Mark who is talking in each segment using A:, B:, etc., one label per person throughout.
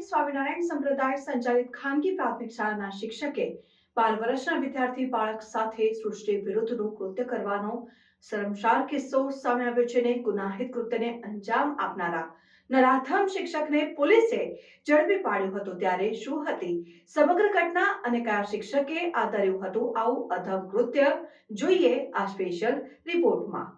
A: જિલ્લાની સ્વામિનારાયણ સંપ્રદાય સંચાલિત ખાનગી પ્રાથમિક શાળાના શિક્ષકે બાર વર્ષના વિદ્યાર્થી બાળક સાથે સૃષ્ટિ વિરુદ્ધનું કૃત્ય કરવાનો શરમસાર કિસ્સો સામે આવ્યો છે ને ગુનાહિત કૃત્યને અંજામ આપનારા નરાધમ શિક્ષકને પોલીસે ઝડપી પાડ્યો હતો ત્યારે શું હતી? સમગ્ર ઘટના અને કયા શિક્ષકે આદર્યું હતું? આવું અધમ કૃત્ય જોઈએ આ સ્પેશિયલ રિપોર્ટમાં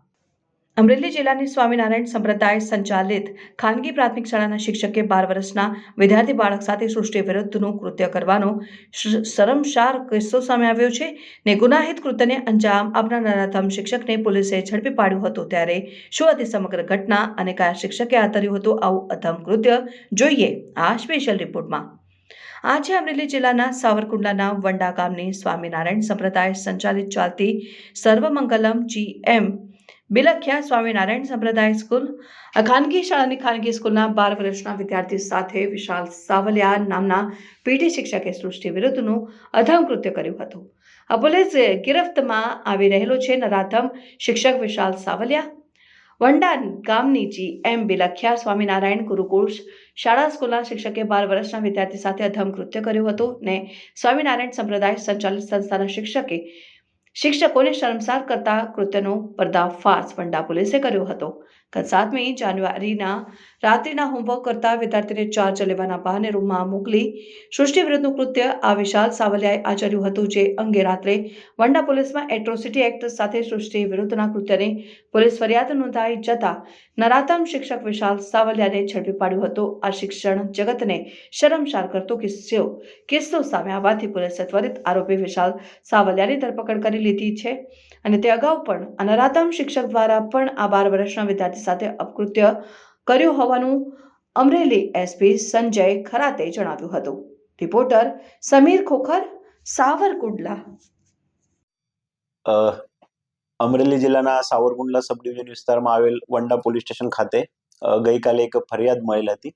A: અમરેલી જિલ્લાની સ્વામિનારાયણ સંપ્રદાય સંચાલિત ખાનગી પ્રાથમિક શાળાના શિક્ષકે બાર વર્ષના વિદ્યાર્થી બાળક સાથે સૃષ્ટિ વિરુદ્ધનું કૃત્ય કરવાનો શરમસાર કિસ્સો સામે આવ્યો છે ને ગુનાહિત કૃત્યને અંજામ આપનાર ધમ શિક્ષકને પોલીસે ઝડપી પાડ્યું હતું ત્યારે શું હતી સમગ્ર ઘટના અને કયા શિક્ષકે આતર્યું હતું આવું અધમ કૃત્ય. જોઈએ આ સ્પેશિયલ રિપોર્ટમાં. આજે અમરેલી જિલ્લાના સાવરકુંડલાના વંડા ગામની સ્વામિનારાયણ સંપ્રદાય સંચાલિત ચાલતી સર્વમંગલમ જી એમ બિલખ્યા સ્વામિનારાયણ સંપ્રદાય સ્કૂલ, આ ખાનગી શાળાની ખાનગી સ્કૂલના બાર વર્ષના વિદ્યાર્થી સાથે વિશાલ સાવલિયા નામના પીટી શિક્ષકે સૃષ્ટિ વિરુદ્ધનું અધમ કૃત્ય કર્યું હતું. આ પોલીસ ગિરફ્તમાં આવી રહેલો છે નરાધમ શિક્ષક વિશાલ સાવલિયા. વંડા ગામની જી એમ બિલખ્યા સ્વામિનારાયણ ગુરુકુળ શાળા સ્કૂલના શિક્ષકે બાર વર્ષના વિદ્યાર્થી સાથે અધમ કૃત્ય કર્યું હતું ને સ્વામિનારાયણ સંપ્રદાય સંચાલિત સંસ્થાના શિક્ષકે શિક્ષકોને શરમસાર કરતા કૃત્યનો પર્દાફાશ વંડા પોલીસે કર્યો હતો. ગત સાતમી જાન્યુઆરીના રાત્રિના હોમવર્ક કરતા વિદ્યાર્થીને ચાર્જ લેવાના બહાને રૂમમાં મોકલી સૃષ્ટિ વિરુદ્ધનું કૃત્ય આ વિશાલ સાવલિયાએ આચર્યું હતું, જે અંગે રાત્રે વંડા પોલીસમાં એટ્રોસિટી એક્ટ સાથે સૃષ્ટિ વિરુદ્ધના કૃત્યને પોલીસ ફરિયાદ નોંધાઈ જતા નરાતમ શિક્ષક વિશાલ સાવલિયાને ઝડપી પાડ્યો હતો. આ શિક્ષણ જગતને શરમસાર કરતો કિસ્સો કિસ્સો સામે આવવાથી પોલીસે ત્વરિત આરોપી વિશાલ સાવલિયાની ધરપકડ કરી લીધી છે અને તે અગાઉ પણ નરાતમ શિક્ષક દ્વારા પણ આ બાર વર્ષના વિદ્યાર્થી સાથે અપકૃત્ય કર્યું હોવાનું અમરેલી એસપી સંજય ખરાતે જણાવ્યું હતું. રિપોર્ટર સમીર ખોખર, સાવરકુંડલા.
B: અમરેલી જિલ્લાના સાવરકુંડલા સબ ડિવિઝન વિસ્તારમાં આવેલ વંડા પોલીસ સ્ટેશન ખાતે ગઈકાલે એક ફરિયાદ મળેલ હતી.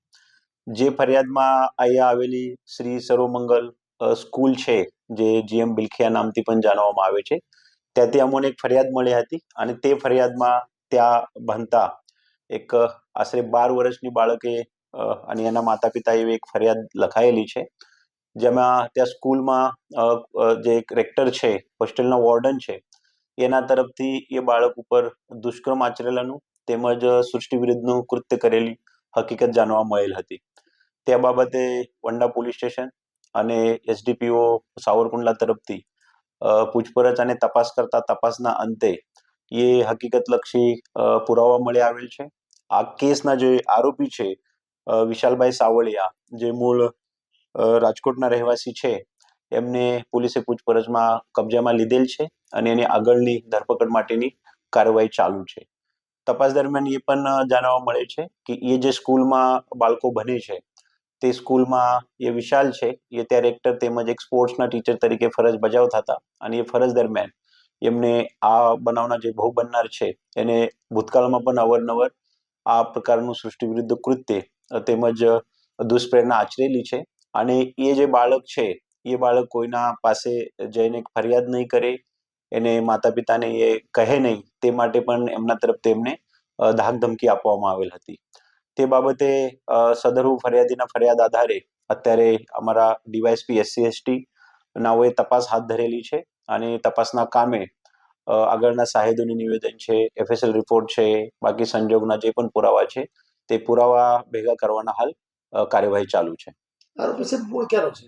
B: જે ફરિયાદમાં અહીંયા આવેલી શ્રી સર્વમંગલ સ્કૂલ છે, જે જીએમ બિલખિયા નામથી પણ જાણવામાં આવે છે. ત્યાંથી અમોને એક ફરિયાદ મળી હતી અને તે ફરિયાદમાં ત્યાં ભણતા. એક આશરે બાર વર્ષની બાળકે અને એના માતા પિતાએ એક ફરિયાદ લખાયેલી છે, જેમાં ત્યાં સ્કૂલમાં જે એક રેક્ટર છે, હોસ્ટેલના વોર્ડન છે, એના તરફથી એ બાળક ઉપર દુષ્કર્મ આચરેલાનું તેમજ સૃષ્ટિ વિરુદ્ધનું કૃત્ય કરેલી હકીકત જાણવા મળેલ હતી. તે બાબતે વંડા પોલીસ સ્ટેશન અને એસડીપીઓ સાવરકુંડલા તરફથી પૂછપરછ અને તપાસ કરતા તપાસના અંતે એ હકીકતલક્ષી પુરાવા મળી આવેલ છે. આ કેસના જે આરોપી છે વિશાલભાઈ સાવળિયા, જે મૂળ રાજકોટના રહેવાસી છે, એમને પોલીસે પૂછપરછમાં કબજામાં લીધેલ છે અને એની આગળની ધરપકડ માટેની કાર્યવાહી ચાલુ છે. તપાસ દરમિયાન એ પણ જાણવા મળે છે કે એ જે સ્કૂલમાં બાળકો ભણે છે, તે સ્કૂલમાં એ વિશાલ છે, એ ત્યારે એક્ટર તેમજ એક સ્પોર્ટ્સના ટીચર તરીકે ફરજ બજાવતા હતા અને એ ફરજ દરમિયાન એમને આ બનાવના જે ભોગ બનનાર છે, એને ભૂતકાળમાં પણ અવારનવાર આ પ્રકારનું સૃષ્ટિ વિરુદ્ધ કૃત્ય તેમજ દુષ્પ્રેરણા આચરેલી છે. અને એ જે બાળક છે, એ બાળક કોઈના પાસે જઈને ફરિયાદ નહીં કરે, એને માતા પિતાને એ કહે નહીં, તે માટે પણ એમના તરફ તેમને ધાક ધમકી આપવામાં આવેલ હતી. તે બાબતે સદરુ ફરિયાદીના ફરિયાદ આધારે અત્યારે અમારા ડીવાયસપી, એસસી, એસટી, નાઓએ તપાસ હાથ ધરેલી છે. અને તપાસના કામે આગળના સાહેદોની નિવેદન છે એફએસએલ રિપોર્ટ છે બાકી સંજોગના જે પણ પુરાવા છે તે પુરાવા ભેગા કરવાના હાલ કાર્યવાહી ચાલુ છે.
C: આરોપી સાહેબ મૂળ ક્યાંનો છે?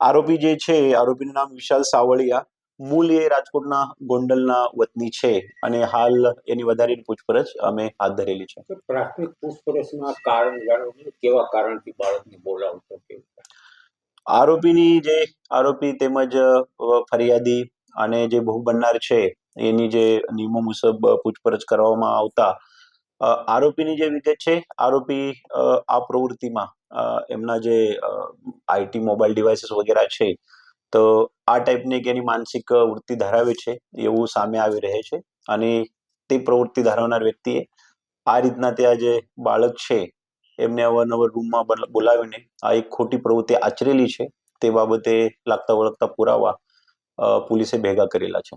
B: આરોપી જે છે આરોપીનું નામ વિશાલ સાવળિયા મૂળ એ રાજકોટના ગોંડલના વતની છે અને હાલ એની વધારે પૂછપરછ અમે હાથ ધરેલી છે.
D: પ્રાથમિક પૂછપરછમાં કારણ જાણવું કેવા કારણથી બાળકને બોલાવતો કે
B: આરોપીની જે આરોપી તેમજ ફરિયાદી અને જે ભોગ બનનાર છે, એની જે નિયમો મુજબ પૂછપરછ કરવામાં આવતા આરોપીની જે વિગત છે, આરોપી આ પ્રવૃત્તિમાં એમના જે આઈટી મોબાઈલ ડિવાઇસીસ વગેરે છે, તો આ ટાઈપની એની માનસિક વૃત્તિ ધરાવે છે, એવું સામે આવી રહે છે અને તે પ્રવૃત્તિ ધરાવનાર વ્યક્તિએ આ રીતના ત્યાં જે બાળક છે એમને અવારનવાર રૂમમાં બલ- બોલાવીને આ એક ખોટી પ્રવૃત્તિ આચરેલી છે તે બાબતે લાગતા વળગતા પુરાવા પોલીસે ભેગા કરેલા છે.